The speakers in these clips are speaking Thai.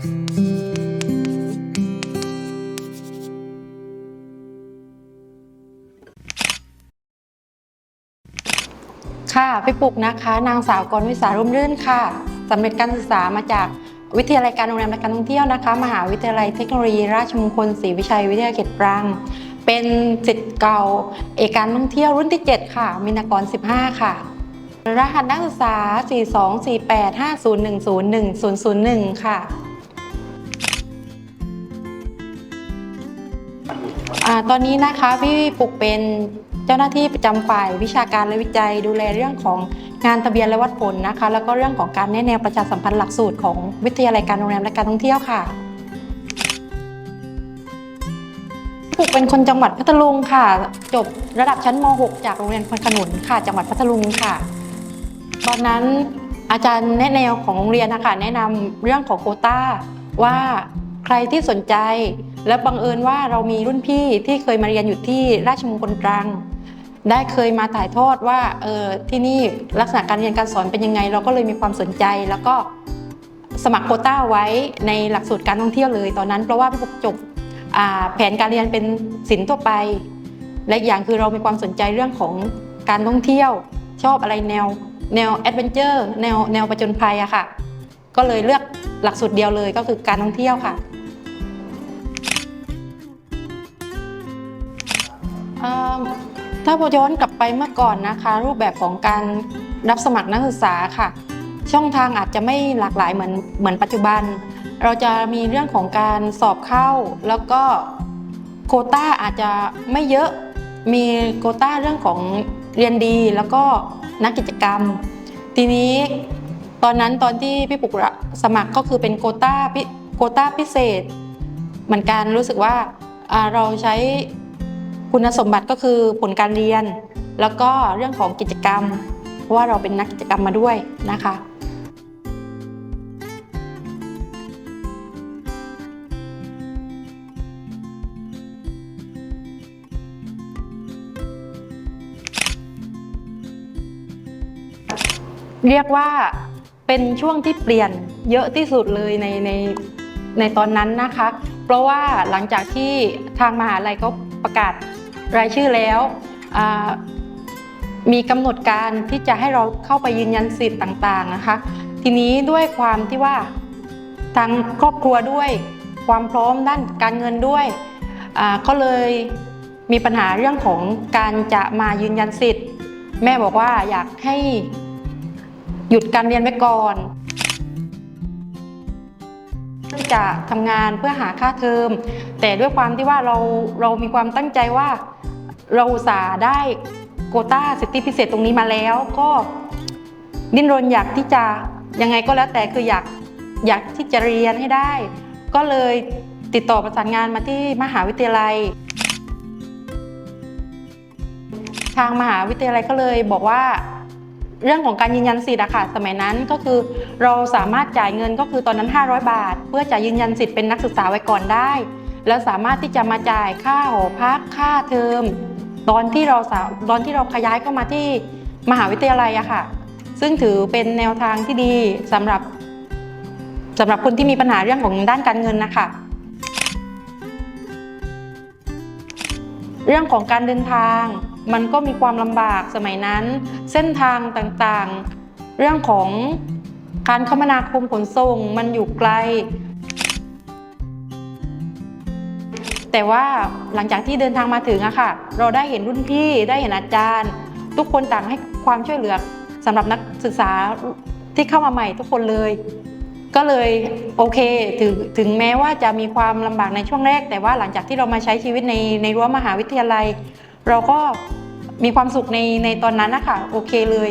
ค่ะพี่ปุกนะคะ นางสาวกรวิสารุ่มรื่นค่ะสำเร็จการศึกษามาจากวิทยาลัยการโรงแรมและการท่องเที่ยวนะคะ มหาวิทยาลัยเทคโนโลยี ราชมงคลศรีวิชัยวิทยาเขตตรัง เป็นสิทธิ์เก่า เอกการท่องเที่ยวรุ่นที่ 7 ค่ะ มินากร 15 ค่ะ รหัสนักศึกษา 424850101001ค่ะ ตอนนี้นะคะพี่ปุกเป็นเจ้าหน้าที่ประจำฝ่ายวิชาการและวิจัย ดูแลเรื่องของงานทะเบียนและวัดผลนะคะ แล้วก็เรื่องของการแนะแนวประชาสัมพันธ์หลักสูตรของวิทยาลัยการโรงแรมและการท่องเที่ยวค่ะปุกเป็นคนจังหวัดพัทลุงค่ะ จบระดับชั้นม .6 จากโรงเรียนพลขนุนค่ะ จังหวัดพัทลุงค่ะ ตอนนั้นอาจารย์แนะแนวของโรงเรียนนะคะแนะนำเรื่องของโคต้าว่าใครที่สนใจ และบังเอิญว่าเรามีรุ่นพี่ที่เคยมาเรียนอยู่ที่ราชมงคลตรัง ได้เคยมาถ่ายทอดว่าเออที่นี่ลักษณะการเรียนการสอนเป็นยังไง เราก็เลยมีความสนใจแล้วก็สมัครโคต้าไว้ในหลักสูตรการท่องเที่ยวเลยตอนนั้น เพราะว่าพี่ปุกจบแผนการเรียนเป็นศิลป์ทั่วไป และอีกอย่างคือเรามีความสนใจเรื่องของการท่องเที่ยว ชอบอะไรแนวแนวแอดเวนเจอร์แนวแนวประจนภัยอะค่ะ ก็เลยเลือกหลักสูตรเดียวเลยก็คือการท่องเที่ยวค่ะ ถ้าพอย้อนกลับไปเมื่อก่อนนะคะ รูปแบบของการรับสมัครนักศึกษาค่ะ ช่องทางอาจจะไม่หลากหลายเหมือนเหมือนปัจจุบัน เราจะมีเรื่องของการสอบเข้า แล้วก็โคต้าอาจจะไม่เยอะมีโคต้าเรื่องของเรียนดีแล้วก็นักกิจกรรม ทีนี้ตอนนั้นตอนที่พี่ปุกสมัครก็คือเป็นโคต้าพิโคต้าพิเศษ เหมือนกันรู้สึกว่าเราใช้ คุณสมบัติก็คือผลการเรียน แล้วก็เรื่องของกิจกรรม เพราะว่าเราเป็นนักกิจกรรมมาด้วยนะคะเรียกว่าเป็นช่วงที่เปลี่ยนเยอะที่สุดเลยในในในตอนนั้นนะคะ เพราะว่าหลังจากที่ทางมหาลัยก็ประกาศ รายชื่อแล้วมีกำหนดการที่จะให้เราเข้าไปยืนยันสิทธิ์ต่างๆนะคะ ทีนี้ด้วยความที่ว่าทางครอบครัวด้วยความพร้อมด้านการเงินด้วยก็เลยมีปัญหาเรื่องของการจะมายืนยันสิทธิ์ แม่บอกว่าอยากให้หยุดการเรียนไว้ก่อนจะทำงานเพื่อหาค่าเทอม แต่ด้วยความที่ว่าเราเรามีความตั้งใจว่า เราสาได้โควต้าสิทธิพิเศษตรงนี้มาแล้วก็ดิ้นรนอยากที่จะยังไงก็แล้วแต่คืออยากอยากที่จะเรียนให้ได้ ก็เลยติดต่อประสานงานมาที่มหาวิทยาลัย ทางมหาวิทยาลัยก็เลยบอกว่าเรื่องของการยืนยันสิทธิ์อะค่ะสมัยนั้นก็คือเราสามารถจ่ายเงินก็คือตอนนั้น 500 บาท เพื่อจะยืนยันสิทธิ์เป็นนักศึกษาไว้ก่อนได้ แล้วสามารถที่จะมาจ่ายค่าหอพักค่าเทอมตอนที่เราสาตอนที่เราขยายเข้ามาที่มหาวิทยาลัยอะค่ะ ซึ่งถือเป็นแนวทางที่ดีสำหรับสำหรับคนที่มีปัญหาเรื่องของด้านการเงินนะคะเรื่องของการเดินทางมันก็มีความลำบากสมัยนั้น เส้นทางต่างๆ เรื่องของการคมนาคมขนส่งมันอยู่ไกล แต่ว่าหลังจากที่เดินทางมาถึงอะค่ะ เราได้เห็นรุ่นพี่ได้เห็นอาจารย์ ทุกคนต่างให้ความช่วยเหลือสำหรับนักศึกษาที่เข้ามาใหม่ทุกคนเลย ก็เลยโอเคถึงถึงแม้ว่าจะมีความลำบากในช่วงแรก แต่ว่าหลังจากที่เรามาใช้ชีวิตในในรั้วมหาวิทยาลัย เราก็มีความสุขในในตอนนั้นนะคะโอเคเลย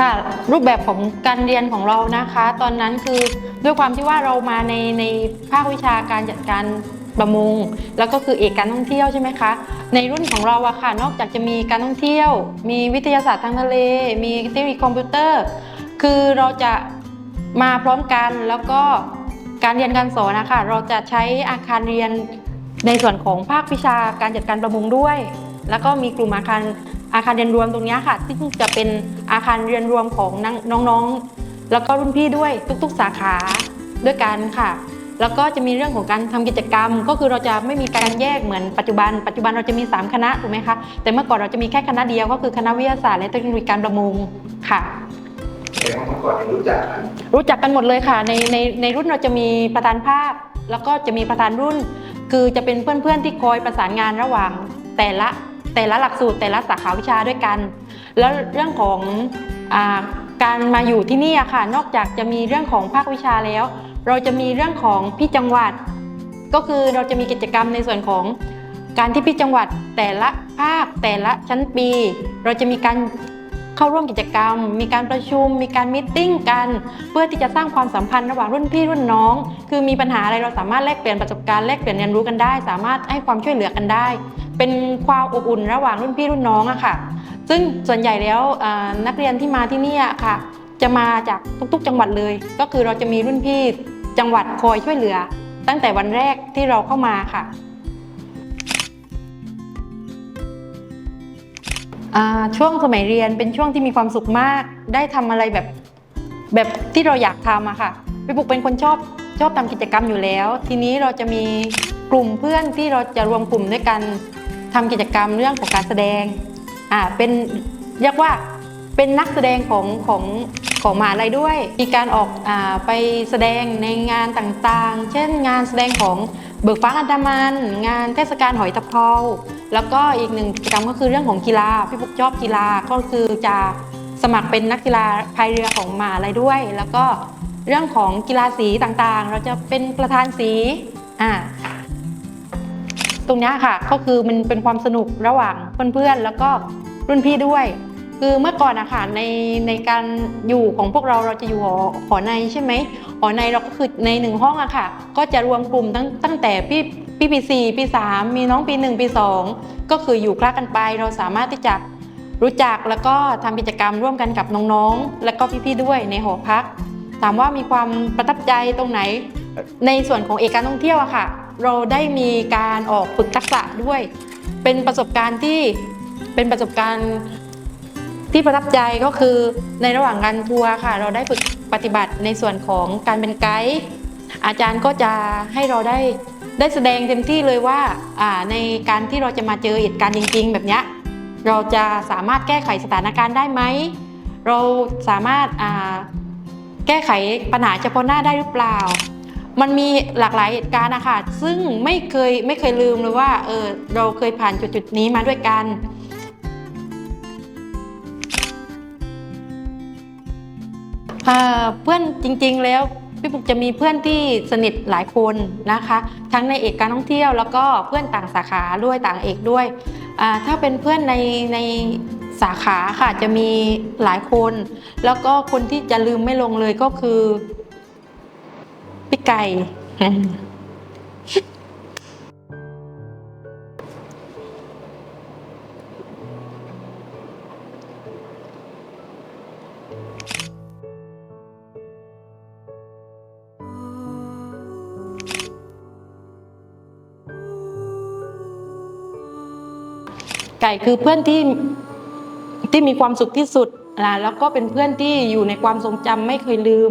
ค่ะรูปแบบของการเรียนของเรานะคะ ตอนนั้นคือด้วยความที่ว่าเรามาในในภาควิชาการจัดการประมงแล้วก็คือเอกการท่องเที่ยวใช่ไหมคะ ในรุ่นของเราอะค่ะนอกจากจะมีการท่องเที่ยว มีวิทยาศาสตร์ทางทะเล มีเทคโนโลยีคอมพิวเตอร์ คือเราจะมาพร้อมกันแล้วก็การเรียนการสอนนะคะเราจะใช้อาคารเรียนในส่วนของภาควิชาการจัดการประมงด้วย แล้วก็มีกลุ่มอาคาร อาคารเรียนรวมตรงเนี้ยค่ะที่จะเป็นอาคารเรียนรวมของน้องน้องๆ แล้วก็รุ่นพี่ด้วยทุกๆสาขาด้วยกันค่ะ แล้วก็จะมีเรื่องของการทำกิจกรรม ก็คือเราจะไม่มีการแยกเหมือนปัจจุบัน ปัจจุบันเราจะมี 3 คณะถูกไหมคะ แต่เมื่อก่อนเราจะมีแค่คณะเดียวก็คือคณะวิทยาศาสตร์และเทคโนโลยีการประมงค่ะแต่ว่าเมื่อก่อนเนี่ยรู้จักกันรู้จักกันหมดเลยค่ะ ในในในรุ่นเราจะมีประธานภาค แล้วก็จะมีประธานรุ่น คือจะเป็นเพื่อนๆที่คอยประสานงานระหว่างแต่ละ แต่ละหลักสูตรแต่ละสาขาวิชาด้วยกัน แล้วเรื่องของอการมาอยู่ที่นี่อะค่ะ นอกจากจะมีเรื่องของภาควิชาแล้ว เราจะมีเรื่องของพี่จังหวัด ก็คือเราจะมีกิจกรรมในส่วนของการที่พี่จังหวัดแต่ละภาคแต่ละชั้นปี เราจะมีการเข้าร่วมกิจกรรม มีการประชุม มีการมิทติ้งกัน เพื่อที่จะสร้างความสัมพันธ์ระหว่างรุ่นพี่รุ่นน้อง คือมีปัญหาอะไรเราสามารถแลกเปลี่ยนประสบการณ์แลกเปลี่ยนเรียนรู้กันได้ สามารถให้ความช่วยเหลือกันได้ เป็นความอบอุ่นระหว่างรุ่นพี่รุ่นน้องอะค่ะ ซึ่งส่วนใหญ่แล้วนักเรียนที่มาที่นี่ค่ะ จะมาจากทุกๆ จังหวัดเลย ก็คือเราจะมีรุ่นพี่จังหวัดคอยช่วยเหลือ ตั้งแต่วันแรกที่เราเข้ามาค่ะช่วงสมัยเรียนเป็นช่วงที่มีความสุขมาก ได้ทำอะไรแบบแบบที่เราอยากทำอะค่ะพี่ปุกเป็นคนชอบชอบทำกิจกรรมอยู่แล้ว ทีนี้เราจะมีกลุ่มเพื่อนที่เราจะรวมกลุ่มด้วยกัน ทำกิจกรรมเรื่องของการแสดงอ่าเป็นเรียกว่าเป็นนักแสดงของของของมหาลัยด้วย มีการออกอาไปแสดงในงานต่างๆ เช่นงานแสดงของเบิกฟ้าอันดามัน งานเทศกาลหอยตะเภาแล้วก็อีกหนึ่งกิจกรรมก็คือเรื่องของกีฬาพี่ปุ๊กชอบกีฬาก็คือจะสมัครเป็นนักกีฬาพายเรือของมหาลัยด้วย แล้วก็เรื่องของกีฬาสีต่างๆ เราจะเป็นประธานสีอ่า ตรงนี้ค่ะ ก็คือมันเป็นความสนุกระหว่างเพื่อนๆแล้วก็รุ่นพี่ด้วย คือเมื่อก่อนอะค่ะในในการอยู่ของพวกเราเราจะอยู่หอหอในใช่ไหมหอในเราก็คือในหนึ่งห้องอะค่ะ ก็จะรวมกลุ่มตั้งตั้งแต่พี่พี่ปีสี่ปีสามมีน้องปีหนึ่งปีสองก็คืออยู่คลากันไปเราสามารถที่จะรู้จักแล้วก็ทำกิจกรรมร่วมกันกับน้องๆ และก็พี่ๆด้วยในหอพัก ถามว่ามีความประทับใจตรงไหน ในส่วนของเอกการท่องเที่ยวอะค่ะ เราได้มีการออกฝึกทักษะด้วย เป็นประสบการณ์ที่เป็นประสบการณ์ที่ประทับใจก็คือในระหว่างการทัวร์ค่ะ เราได้ฝึกปฏิบัติในส่วนของการเป็นไกด์อาจารย์ก็จะให้เราได้ได้แสดงเต็มที่เลยว่าในการที่เราจะมาเจอเหตุการณ์จริง ๆ แบบนี้เราจะสามารถแก้ไขสถานการณ์ได้ไหมเราสามารถแก้ไขปัญหาเฉพาะหน้าได้หรือเปล่า มันมีหลากหลายเหตุการณ์นะคะซึ่งไม่เคยไม่เคยลืมเลยว่าเออเราเคยผ่านจุดจุดๆนี้มาด้วยกันเพื่อนจริงๆแล้วพี่ปุกจะมีเพื่อนที่สนิทหลายคนนะคะ ทั้งในเอกการท่องเที่ยวแล้วก็เพื่อนต่างสาขาด้วยต่างเอกด้วย ถ้าเป็นเพื่อนในในสาขาค่ะจะมีหลายคน แล้วก็คนที่จะลืมไม่ลงเลยก็คือ ไก่ไก่คือเพื่อนที่ที่มีความสุขที่สุดนะแล้วก็เป็นเพื่อนที่อยู่ในความทรงจำไม่เคยลืม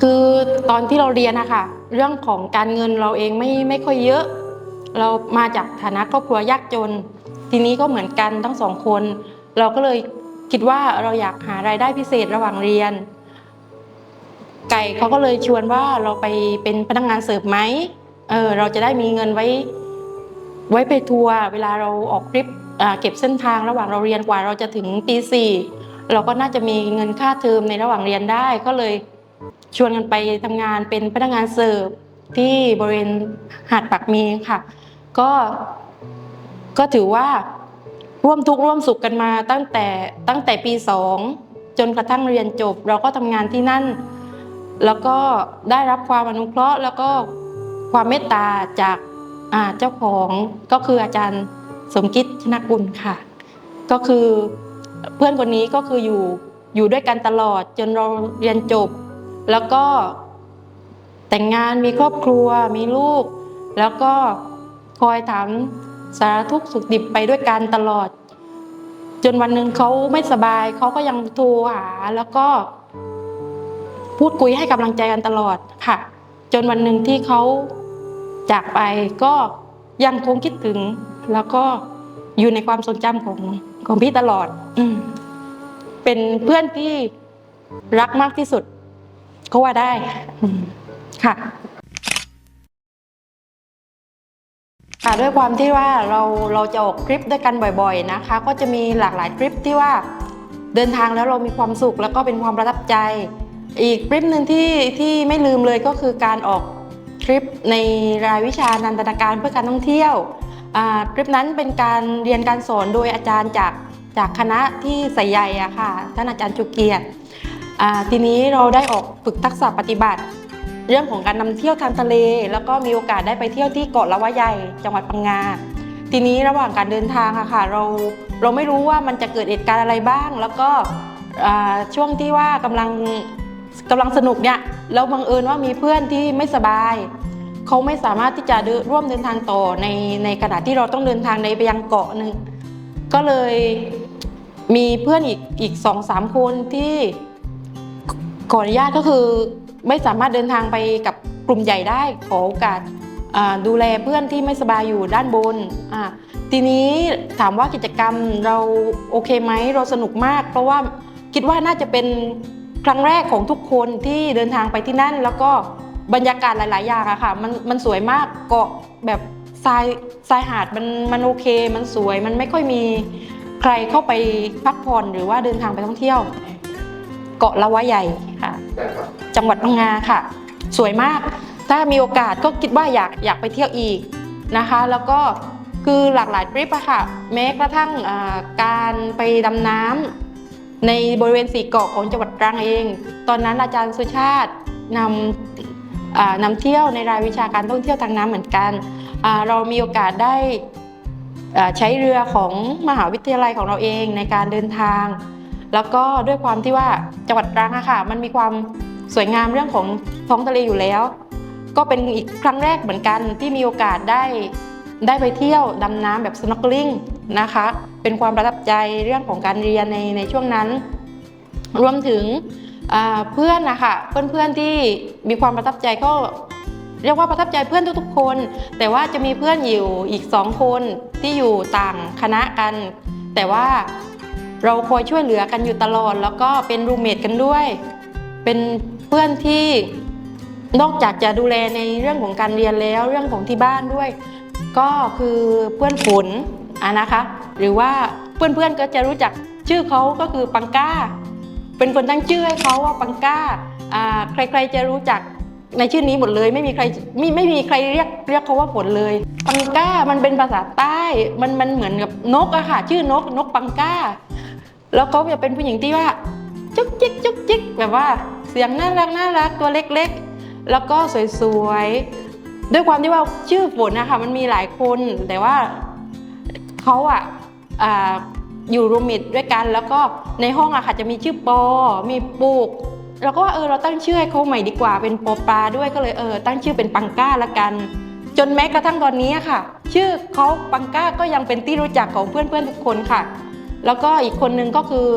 คือตอนที่เราเรียนนะคะเรื่องของการเงินเราเองไม่ไม่ค่อยเยอะ เรามาจากฐานะครอบครัวยากจน ทีนี้ก็เหมือนกันทั้งสองคน เราก็เลยคิดว่าเราอยากหารายได้พิเศษระหว่างเรียน ไก่เขาก็เลยชวนว่าเราไปเป็นพนักงานเสิร์ฟไหมเออเราจะได้มีเงินไว้ ไว้ไปทัวร์เวลาเราออกทริปเก็บเส้นทางระหว่างเราเรียนกว่าเราจะถึงปีสี่เราก็น่าจะมีเงินค่าเทอมในระหว่างเรียนได้ก็เลย ชวนกันไปทำงานเป็นพนักงานเสิร์ฟที่บริเวณหาดปากมีค่ะ ก็ก็ถือว่าร่วมทุกข์ร่วมสุขกันมาตั้งแต่ตั้งแต่ปีสองจนกระทั่งเรียนจบ เราก็ทำงานที่นั่น แล้วก็ได้รับความอนุเคราะห์ แล้วก็ความเมตตาจากเจ้าของก็คืออาจารย์สมคิดชนะกุลค่ะ ก็คือเพื่อนคนนี้ก็คืออยู่อยู่ด้วยกันตลอดจนเราเรียนจบ แล้วก็แต่งงานมีครอบครัวมีลูก แล้วก็คอยถามสารทุกข์สุขดิบไปด้วยกันตลอด จนวันหนึ่งเขาไม่สบายเขาก็ยังโทรหาแล้วก็ พูดคุยให้กำลังใจกันตลอดค่ะ จนวันหนึ่งที่เขาจากไปก็ยังคงคิดถึง แล้วก็อยู่ในความทรงจำของของพี่ตลอดอเป็นเพื่อนที่รักมากที่สุด ก็ว่าได้ค่ะค่ะด้วยความที่ว่าเราเราจะออกทริปด้วยกันบ่อยๆนะคะ ก็จะมีหลากหลายทริปที่ว่าเดินทางแล้วเรามีความสุขแล้วก็เป็นความประทับใจ อีกทริปหนึ่งที่ที่ไม่ลืมเลยก็คือการออกทริปในรายวิชานันตนาการเพื่อการท่องเที่ยวอ่าทริปนั้นเป็นการเรียนการสอนโดยอาจารย์จากจากคณะที่ใส่ใหญ่อะค่ะท่านอาจารย์จุเกียรติ ทีนี้เราได้ออกฝึกทักษะปฏิบัติ เรื่องของการนำเที่ยวทางทะเล แล้วก็มีโอกาสได้ไปเที่ยวที่เกาะละวะใหญ่จังหวัดพังงาทีนี้ระหว่างการเดินทางอะค่ะเราเราไม่รู้ว่ามันจะเกิดเหตุการณ์อะไรบ้าง แล้วก็ช่วงที่ว่ากำลังกำลังสนุกเนี่ยเราบังเอิญว่ามีเพื่อนที่ไม่สบายเขาไม่สามารถที่จะร่วมเดินทางต่อในในขณะที่เราต้องเดินทางในไปยังเกาะหนึ่งก็เลยมีเพื่อนอีกอีกสองสามคนที่ ขออนุญาตก็คือไม่สามารถเดินทางไปกับกลุ่มใหญ่ได้ขอโอกาสดูแลเพื่อนที่ไม่สบายอยู่ด้านบน ทีนี้ถามว่ากิจกรรมเราโอเคไหมเราสนุกมาก เพราะว่าคิดว่าน่าจะเป็นครั้งแรกของทุกคนที่เดินทางไปที่นั่น แล้วก็บรรยากาศหลาย ๆ อย่างอะค่ะมันมันสวยมากเกาะแบบทรายทรายหาดมันมันโอเค มันสวยมันไม่ค่อยมีใครเข้าไปพักผ่อนหรือว่าเดินทางไปท่องเที่ยว เกาะละวะใหญ่ค่ะได้ครับจังหวัดพังงาค่ะ สวยมาก ถ้ามีโอกาสก็คิดว่าอยากอยากไปเที่ยวอีกนะคะ แล้วก็คือหลากหลายทริปอะค่ะ แม้กระทั่งอ่าการไปดำน้ำในบริเวณสีเกาะของจังหวัดตรังเอง ตอนนั้นอาจารย์สุชาตินำอ่านำเที่ยวในรายวิชาการท่องเที่ยวทางน้ำเหมือนกันอ่าเรามีโอกาสได้อ่าใช้เรือของมหาวิทยาลัยของเราเองในการเดินทาง แล้วก็ด้วยความที่ว่าจังหวัดตรังอะค่ะ มันมีความสวยงามเรื่องของท้องทะเลอยู่แล้ว ก็เป็นอีกครั้งแรกเหมือนกันที่มีโอกาสได้ได้ไปเที่ยวดำน้ำแบบ snorkeling นะคะ เป็นความประทับใจเรื่องของการเรียนในในช่วงนั้น รวมถึงเพื่อนนะคะเพื่อนๆที่มีความประทับใจก็เรียกว่าประทับใจเพื่อนทุกๆคน แต่ว่าจะมีเพื่อนอยู่อีกสองคนที่อยู่ต่างคณะกัน แต่ว่า เราคอยช่วยเหลือกันอยู่ตลอด แล้วก็เป็นรูเมทกันด้วย เป็นเพื่อนที่นอกจากจะดูแลในเรื่องของการเรียนแล้วเรื่องของที่บ้านด้วย ก็คือเพื่อนฝนอะนะคะ หรือว่าเพื่อนๆก็จะรู้จักชื่อเขาก็คือปังก้า เป็นคนตั้งชื่อให้เขาว่าปังก้าใครๆจะรู้จักในชื่อนี้หมดเลยไม่มีใครไม่ไม่มีใครเรียกเรียกเขาว่าฝนเลย ปังก้ามันเป็นภาษาใต้มันมันเหมือนกับนกอะค่ะ ชื่อนกนกปังก้า แล้วเขาจะเป็นผู้หญิงที่ว่าจุกจิกจุกจิกแบบว่าเสียงน่ารักน่ารักตัวเล็กๆ แล้วก็สวยๆ ด้วยความที่ว่าชื่อฝนนะคะมันมีหลายคนแต่ว่าเขาอะอ่าอยู่รูมเมทด้วยกัน แล้วก็ในห้องอะค่ะจะมีชื่อปอ มีปุกแล้วก็ว่าเออเราตั้งชื่อให้เขาใหม่ดีกว่าเป็นปอปลาด้วยก็เลยเออตั้งชื่อเป็นปังก้าละกัน จนแม้กระทั่งตอนนี้อะค่ะ ชื่อเขาปังก้าก็ยังเป็นที่รู้จักของเพื่อนๆทุกคนค่ะ แล้วก็อีกคนนึงก็คือ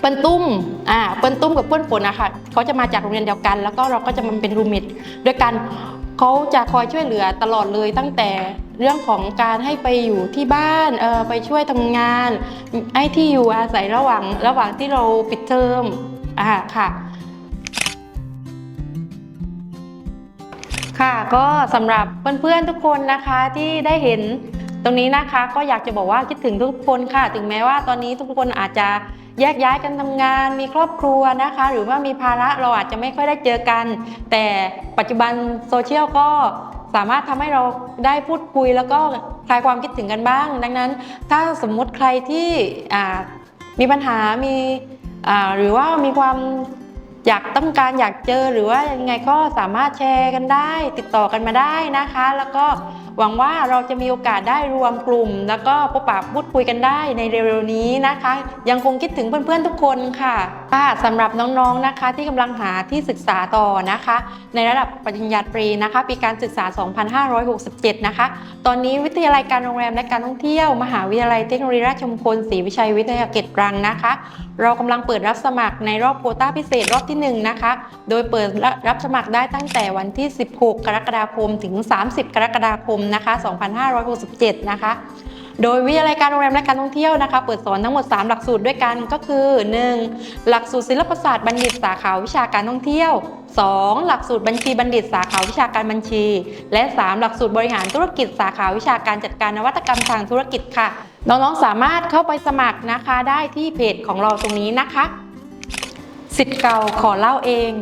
เปิ้ลตุ้มอ่าเปิ้ลตุ้มกับเปิ้ลฝนอะค่ะเขาจะมาจากโรงเรียนเดียวกัน แล้วก็เราก็จะมาเป็นรูมเมทด้วยกันเขาจะคอยช่วยเหลือตลอดเลยตั้งแต่เรื่องของการให้ไปอยู่ที่บ้านเออไปช่วยทำงานให้ที่อยู่อาศัยระหว่างระหว่างที่เราปิดเทอมอ่าค่ะค่ะก็สำหรับเพื่อนๆทุกคนนะคะที่ได้เห็น ตรงนี้นะคะก็อยากจะบอกว่าคิดถึงทุกคนค่ะ ถึงแม้ว่าตอนนี้ทุกคนอาจจะแยกย้ายกันทำงาน มีครอบครัวนะคะ หรือว่ามีภาระเราอาจจะไม่ค่อยได้เจอกัน แต่ปัจจุบันโซเชียลก็สามารถทำให้เราได้พูดคุยแล้วก็คลายความคิดถึงกันบ้าง ดังนั้น ถ้าสมมุติใครที่มีปัญหามีหรือว่ามีความอยากต้องการอยากเจอหรือว่ายังไงก็สามารถแชร์กันได้ ติดต่อกันมาได้นะคะ แล้วก็ หวังว่าเราจะมีโอกาสได้รวมกลุ่ม แล้วก็พบปะพูดคุยกันได้ในเร็วๆนี้นะคะ ยังคงคิดถึงเพื่อนๆทุกคนค่ะค่ะสำหรับน้องๆนะคะ ที่กำลังหาที่ศึกษาต่อนะคะ ในระดับปริญญาตรีนะคะปีการศึกษา 2567 นะคะ ตอนนี้วิทยาลัยการโรงแรมและการท่องเที่ยว มหาวิทยาลัยเทคโนโลยีราชมงคลศรีวิชัยวิทยาเขตรังนะคะ เรากำลังเปิดรับสมัครในรอบโควต้าพิเศษรอบที่ที่1นะคะ โดยเปิดรับสมัครได้ตั้งแต่วันที่ 16 กรกฎาคมถึง 30 กรกฎาคมนะคะ 2567 นะคะ โดยวิทยาลัยการโรงแรมและการท่องเที่ยวนะคะ เปิดสอนทั้งหมด 3 หลักสูตรด้วยกันก็คือ 1. หลักสูตรศิลปศาสตร์บัณฑิตสาขาวิชาการท่องเที่ยว 2. หลักสูตรบัญชีบัณฑิตสาขาวิชาการบัญชี และ 3 หลักสูตรบริหารธุรกิจสาขาวิชาการจัดการนวัตกรรมทางธุรกิจค่ะ น้องๆสามารถเข้าไปสมัครนะคะได้ที่เพจของเราตรงนี้นะคะสิทธิ์เก่าขอเล่าเอง